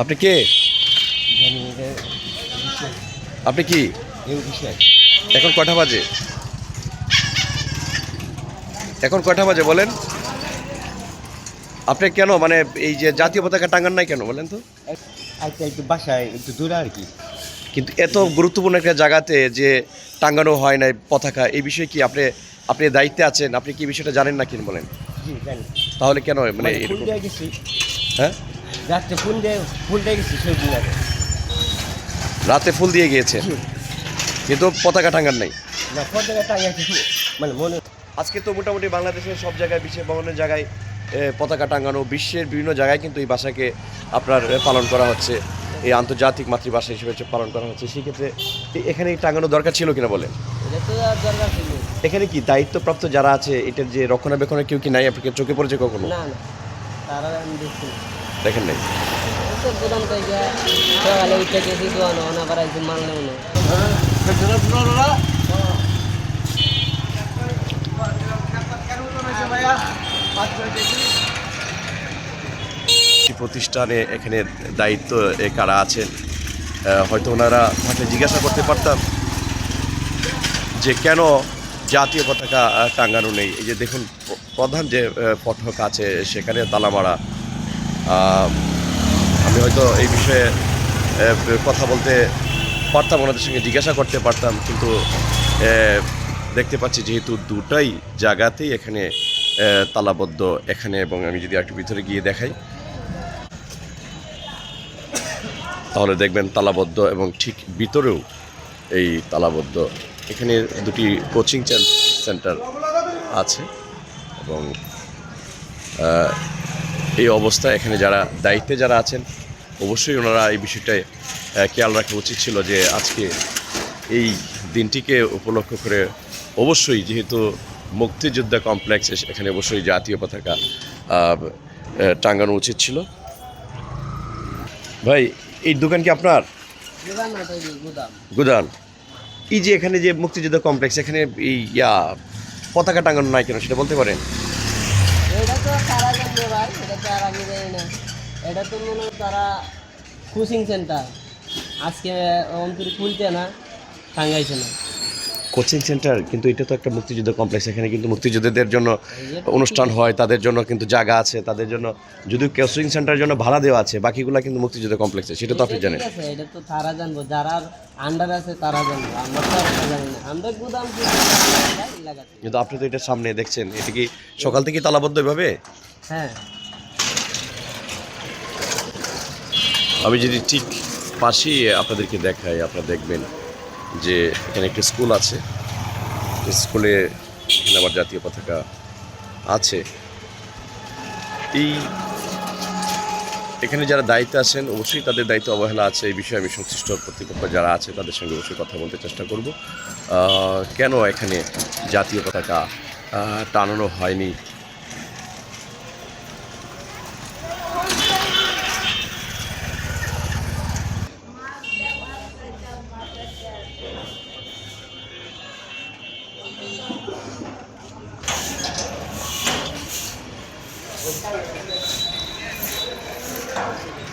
আপনি কে? আপনি কি? এখন কটা বাজে? এখন কটা বাজে বলেন? আপনি কেন মানে এই যে জাতীয় পতাকা টাঙ্গান নাই কেন বলেন তো? আচ্ছা একটু বাসায় একটু দূরে আর কি। কিন্তু এত গুরুত্বপূর্ণ একটা জায়গাতে যে টাঙ্গানো হয় নাই পতাকা এই বিষয়ে কি আপনি আপনি দায়িত্বে আছেন? আপনি কি বিষয়টা জানেন না কিন বলেন তাহলে কেন মানে মানে হ্যাঁ? রাত্রে ফুল দিয়ে ফুল দিয়ে গেছি রাতে ফুল দিয়ে গিয়েছে? কিন্তু পতাকা টাঙ্গার নাই। না পতাকা টাঙিয়েছি মানে মনে আজকে তো মোটামুটি বাংলাদেশের সব জায়গায় বিশ্বের বিভিন্ন জায়গায় পতাকা টাঙ্গানো বিশ্বের বিভিন্ন জায়গায় কিন্তু এই ভাষাকে আপনার পালন করা হচ্ছে। এই আন্তর্জাতিক মাতৃভাষা হিসেবে পালন করা হচ্ছে সেক্ষেত্রে এখানে এই টাঙ্গানো দরকার ছিল কিনা ছিল। এখানে কি দায়িত্বপ্রাপ্ত যারা আছে এটার যে রক্ষণাবেক্ষণের কেউ কি নাই? আপনাকে চোখে পড়েছে কখনো? না না। তারা আমি দেখছি দেখেন নাই? গুদাম থেকে সকালে উঠে গেছি তো না আবার একদিন মাল না। প্রতিষ্ঠানে এখানে দায়িত্ব এ কারা আছেন? হয়তো ওনারা থাকলে জিজ্ঞাসা করতে পারতাম যে কেন জাতীয় পতাকা টাঙ্গানো নেই। এই যে দেখুন প্রধান যে পঠক আছে সেখানে তালা মারা আহ, আমি হয়তো এই বিষয়ে কথা বলতে পারতাম ওনাদের সঙ্গে জিজ্ঞাসা করতে পারতাম কিন্তু দেখতে পাচ্ছি যেহেতু দুটাই জায়গাতেই এখানে তালাবদ্ধ এখানে এবং আমি যদি একটু ভিতরে গিয়ে দেখাই তাহলে দেখবেন তালাবদ্ধ এবং ঠিক ভিতরেও এই তালাবদ্ধ এখানে দুটি কোচিং সেন্টার আছে এবং এই অবস্থা এখানে যারা দায়িত্বে যারা আছেন অবশ্যই ওনারা এই বিষয়টায় খেয়াল রাখা উচিত ছিল যে আজকে এই দিনটিকে উপলক্ষ করে অবশ্যই যেহেতু মুক্তিযোদ্ধা কমপ্লেক্স এখানে অবশ্যই জাতীয় পতাকা টাঙানো উচিত ছিল। ভাই এই দোকান কি আপনার? গুদান এই যে এখানে যে মুক্তিযুদ্ধ কমপ্লেক্স, এখানে এই, ইয়া, পতাকা টাঙানো নাই কেন সেটা বলতে পারেন? এটা তো তারা না। এটা তো মনে তারা কোচিং সেন্টার আজকে অন্তর খুলছে না টাঙ্গাইছে না। কোচিং সেন্টার কিন্তু এটা তো একটা মুক্তিযুদ্ধ কমপ্লেক্স এখানে কিন্তু মুক্তিযোদ্ধাদের জন্য অনুষ্ঠান হয় তাদের জন্য কিন্তু জায়গা আছে তাদের জন্য যদি কোচিং সেন্টারের জন্য ভাড়া দেওয়া আছে বাকিগুলো কিন্তু মুক্তিযুদ্ধ কমপ্লেক্সে সেটা তো আপনি জানেন। এটা তো তারা জানব যারা আন্ডার আছে তারা জানব আমরা তো জানি না। আমরা গুদাম কিন্তু আপনি তো এটা সামনে দেখছেন এটা কি সকাল থেকে তালাবদ্ধ এভাবে? হ্যাঁ। আমি যদি ঠিক পাশেই আপনাদেরকে দেখাই আপনারা দেখবেন। যে এখানে একটি স্কুল আছে। স্কুলে এখানে আবার জাতীয় পতাকা আছে। এই এখানে যারা দায়িত্বে আছেন, অবশ্যই তাদের দায়িত্ব অবহেলা আছে। এই বিষয়ে আমি সংশ্লিষ্ট কর্তৃপক্ষ যারা আছে, তাদের সঙ্গে অবশ্যই কথা বলতে চেষ্টা করব। কেন এখানে জাতীয় পতাকা টানানো হয়নি? Thank you.